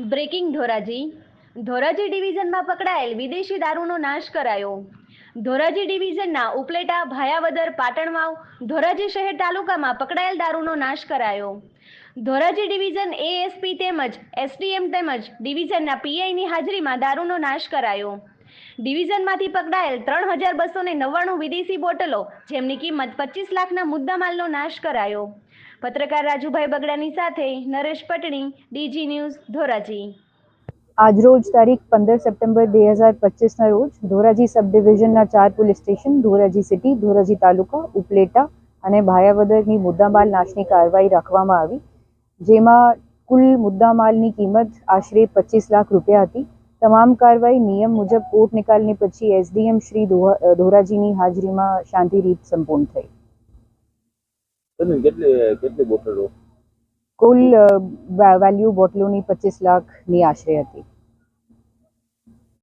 Breaking Dhoraji. Dhoraji ડિવિઝનમાં પકડાયેલ વિદેશી દારૂનો નાશ કરાયો. ધોરાજી ડિવિઝનના ઉપલેટા ભાયાવદર પાટણવાવ, ધોરાજી શહેર તાલુકામાં પકડાયેલ દારૂનો નાશ કરાયો. ધોરાજી ડિવિઝન એએસપી તેમજ એસડીએમ તેમજ ડિવિઝનના પીઆઈની હાજરીમાં દારૂનો નાશ કરાયો. ડિવિઝનમાંથી પકડાયેલ ત્રણ હજાર બસો ને નવ્વાણું વિદેશી બોટલો, જેમની કિંમત પચીસ લાખના મુદ્દામાલનો નાશ કરાયો. પત્રકાર રાજુભાઈ બગડાની સાથે નરેશ પટણી, ડીજી ન્યૂઝ, ધોરાજી. આજરોજ તારીખ પંદર સપ્ટેમ્બર બે હજાર પચીસના રોજ ધોરાજી સબ ડિવિઝનના ચાર police station, Dhoraji city, Dhoraji taluka, Upleta અને ભાયાવદરની મુદ્દામાલ નાશની કાર્યવાહી રાખવામાં આવી. જેમાં કુલ મુદ્દામાલની કિંમત આશરે પચીસ લાખ રૂપિયા હતી. તમામ કાર્યવાહી નિયમ મુજબ કોર્ટ નિકાલની પછી એસડીએમ શ્રી ધોરાજીની હાજરીમાં શાંતિ રીત સંપૂર્ણ થઈ. કુલ વેલ્યુ બોટલોની પચીસ લાખની આશરે હતી.